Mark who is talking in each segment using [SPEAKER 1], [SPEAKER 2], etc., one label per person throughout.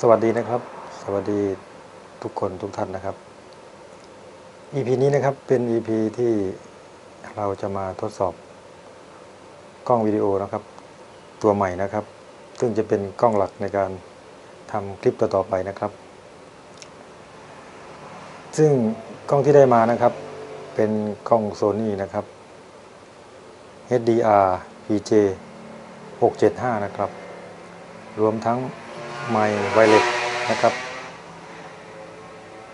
[SPEAKER 1] สวัสดีนะครับ สวัสดีทุกคนทุกท่านนะครับ EP นี้นะครับเป็น EP ที่เราจะมาทดสอบกล้องวิดีโอนะครับ ตัวใหม่นะครับ ซึ่งจะเป็นกล้องหลักในการทำคลิปต่อๆไปนะครับ ซึ่งกล้องที่ได้มานะครับ เป็นกล้องโซนี่นะครับ HDR PJ 675 นะครับ รวมทั้ง ไมค์ไวเลสนะครับ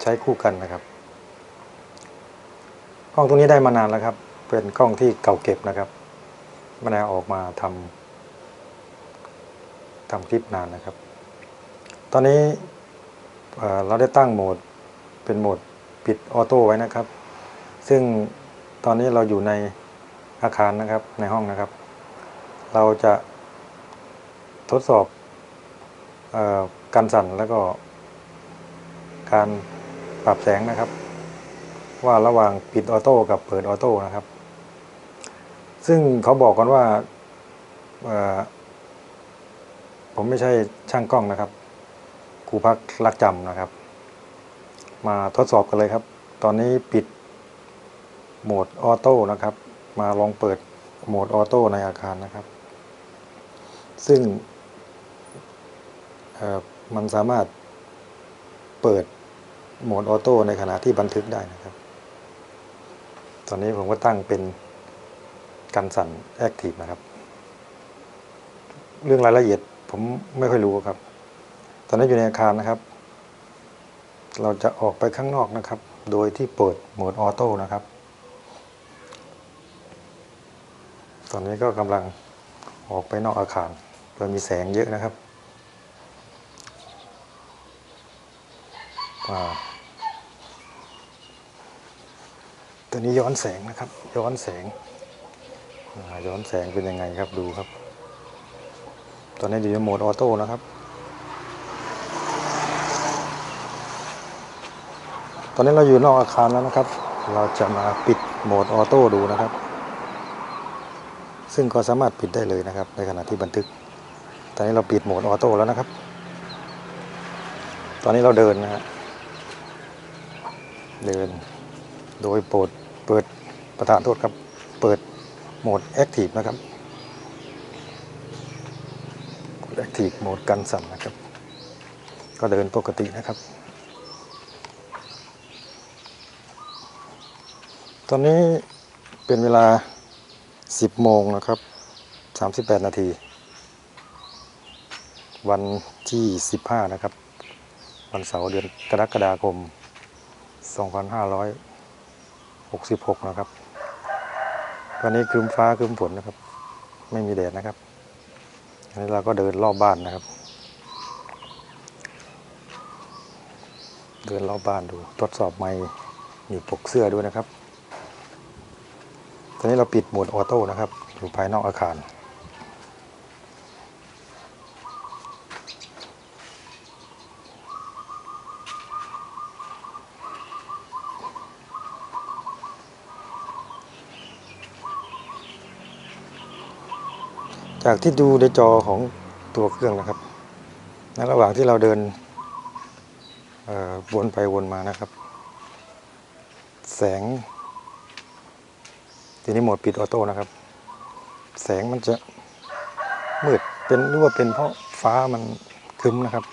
[SPEAKER 1] ใช้คู่กันนะครับ กล้องตัวนี้ได้มานานแล้วครับ เป็นกล้องที่เก่าเก็บนะครับไม่ได้ออกมาทำทำคลิปนานนะครับ ตอนนี้เอ่อเราได้ตั้งโหมดเป็นโหมดปิดออโต้ไว้นะครับ ซึ่งตอนนี้เราอยู่ในอาคารนะครับในห้องนะครับ เราจะทดสอบ การสั่นแล้วก็ การปรับแสงนะครับ ว่าระหว่างปิดออโต้กับเปิดออโต้นะครับ ซึ่งเขาบอกกันว่าผมไม่ใช่ช่างกล้องนะครับครูพักรักจำนะครับ มาทดสอบกันเลยครับ ตอนนี้ปิดโหมดออโต้นะครับ มาลองเปิดโหมดออโต้ในอาคารนะครับ ซึ่ง มันสามารถเปิดโหมดออโต้ในขณะที่บันทึกได้นะครับ ตอนนี้ผมก็ตั้งเป็นกันสั่นแอคทีฟนะครับ เรื่องรายละเอียดผมไม่ค่อยรู้ครับ ตอนนี้อยู่ในอาคารนะครับ เราจะออกไปข้างนอกนะครับ โดยที่เปิดโหมดออโต้นะครับ ตอนนี้ก็กำลังออกไปนอกอาคารโดยมีแสงเยอะนะครับ่าตัวนี้ย้อนแสงนะครับ ย้อนแสงย้อนแสงเป็นยังไงครับดูครับ ตอนนี้อยู่ในโหมดออโต้นะครับ ตอนนี้เราอยู่นอกอาคารแล้วนะครับ เราจะมาปิดโหมดออโต้ดูนะครับ ซึ่งก็สามารถปิดได้เลยนะครับ ในขณะที่บันทึก ตอนนี้เราปิดโหมดออโต้แล้วนะครับ ตอนนี้เราเดินนะฮะ เดิน โดยโปรดเปิดประธานโทษครับ เปิดโหมดแอคทีฟนะครับแอคทีฟโหมดกันสั่นนะครับ ก็เดินปกตินะครับ ตอนนี้เป็นเวลา 10 โมงนะครับ 38 นาที วันที่ 15 นะครับ วันเสาร์เดือนกรกฎาคม 2566 นะครับวันนี้ครึ้มฟ้าครึ้มฝนนะครับ ไม่มีแดดนะครับอันนี้เราก็เดินรอบบ้านนะครับ เดินรอบบ้านดูทดสอบไม้หนีบปกเสื้อด้วยนะครับ ตอนนี้เราปิดโหมดออโต้นะครับ อยู่ภายนอกอาคาร จากที่ดูในจอของตัวเครื่องนะครับในระหว่างที่เราเดินวนไปวนมานะครับ แสง ทีนี้โหมดปิดออโต้นะครับ แสงมันจะมืดเป็นหรือว่าเป็นเพราะฟ้ามันคึ้มนะครับ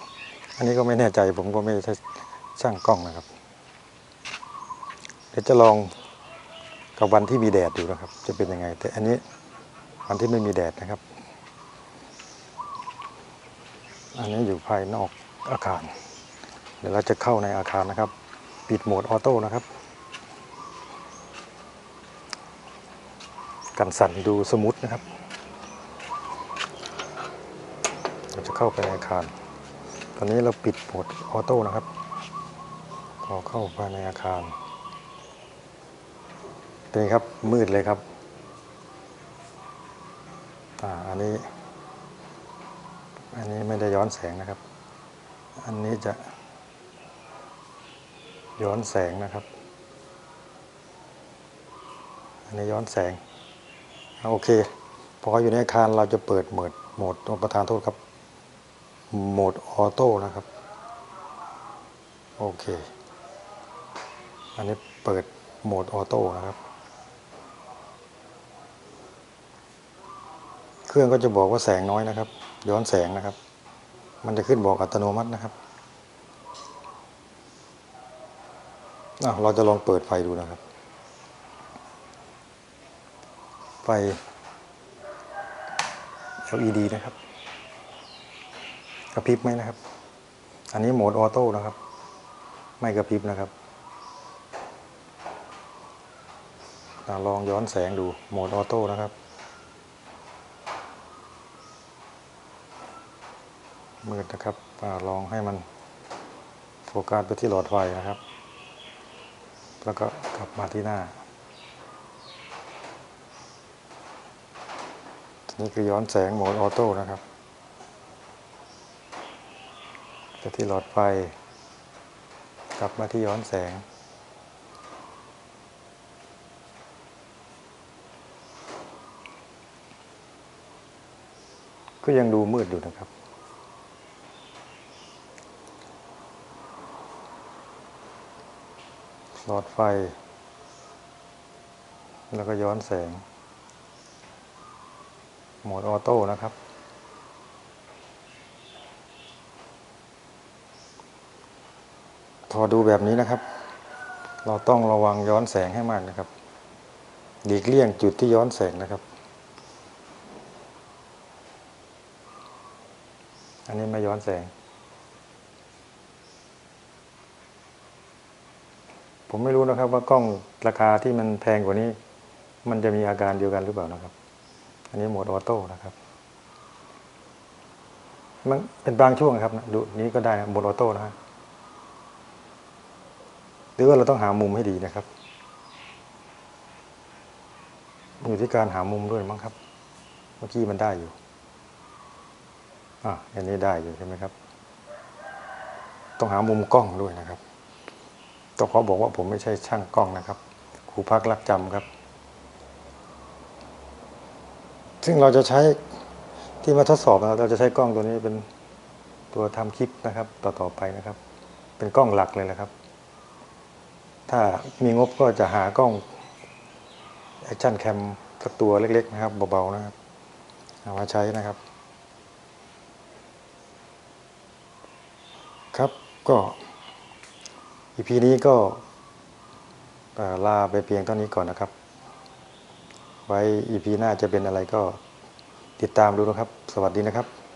[SPEAKER 1] อันนี้ก็ไม่แน่ใจผมก็ไม่ใช่ช่างกล้องนะครับ เดี๋ยวจะลองกับวันที่มีแดดดูนะครับ จะเป็นยังไง แต่อันนี้วันที่ไม่มีแดดนะครับ อันนี้อยู่ภายนอกอาคาร เดี๋ยวเราจะเข้าในอาคารนะครับ ปิดโหมดออโต้นะครับ กันสั่นดูสมูทนะครับ เราจะเข้าไปในอาคาร ตอนนี้เราปิดโหมดออโต้นะครับพอเข้าไปในอาคารเป็นครับมืดเลยครับอ่าอันนี้ อันนี้ไม่ได้ย้อนแสงนะครับ อันนี้จะย้อนแสงนะครับ อันนี้ย้อนแสงโอเค พออยู่ในอาคารเราจะเปิดโหมดโหมดประธานโทษครับ โหมดออโต้นะครับ โอเค อันนี้เปิดโหมดออโต้นะครับ เครื่องก็จะบอกว่าแสงน้อยนะครับ ย้อนแสงนะครับ มันจะขึ้นบอกอัตโนมัตินะครับเราจะลองเปิดไฟดูนะครับ ไฟ LED นะครับ กระพริบไหมนะครับ อันนี้โหมดออโต้นะครับ ไม่กระพริบนะครับลองย้อนแสงดูโหมดออโต้นะครับ มืดนะครับอลองให้มันโฟกัสไปที่หลอดไฟนะครับ แล้วก็กลับมาที่หน้านี่คือย้อนแสงโหมดออโต้นะครับไปที่หลอดไฟ กลับมาที่ย้อนแสง ก็ยังดูมืดอยู่นะครับ หลอดไฟ แล้วก็ย้อนแสง โหมดออโต้นะครับ พอดูแบบนี้นะครับ เราต้องระวังย้อนแสงให้มากนะครับหลีกเลี่ยงจุดที่ย้อนแสงนะครับ อันนี้ไม่ย้อนแสง ผมไม่รู้นะครับว่ากล้องราคาที่มันแพงกว่านี้ มันจะมีอาการเดียวกันหรือเปล่านะครับ อันนี้โหมดออโต้นะครับ มันเป็นบางช่วงครับนะดูนี้ก็ได้นะโหมดออโต้นะฮะหรือว่าเราต้องหามุมให้ดีนะครับ อยู่ที่การหามุมด้วยมั้งครับ เมื่อกี้มันได้อยู่อะอันนี้ได้อยู่ใช่ไหมครับ ต้องหามุมกล้องด้วยนะครับ ต้องขอบอกว่าผมไม่ใช่ช่างกล้องนะครับครูพักรักจำครับ ซึ่งเราจะใช้ที่มาทดสอบนะครับเราจะใช้กล้องตัวนี้เป็นตัวทำคลิปนะครับ ต่อๆไปนะครับ เป็นกล้องหลักเลยนะครับ ถ้ามีงบก็จะหากล้องแอคชั่นแคมสักตัวเล็ก ๆ นะครับเบาๆนะครับเอามาใช้นะครับ ครับก็ อีพีนี้ก็ลาไปเพียงเท่านี้ก่อนนะครับ ไว้อีพีหน้าจะเป็นอะไรก็ติดตามดูนะครับ สวัสดีนะครับ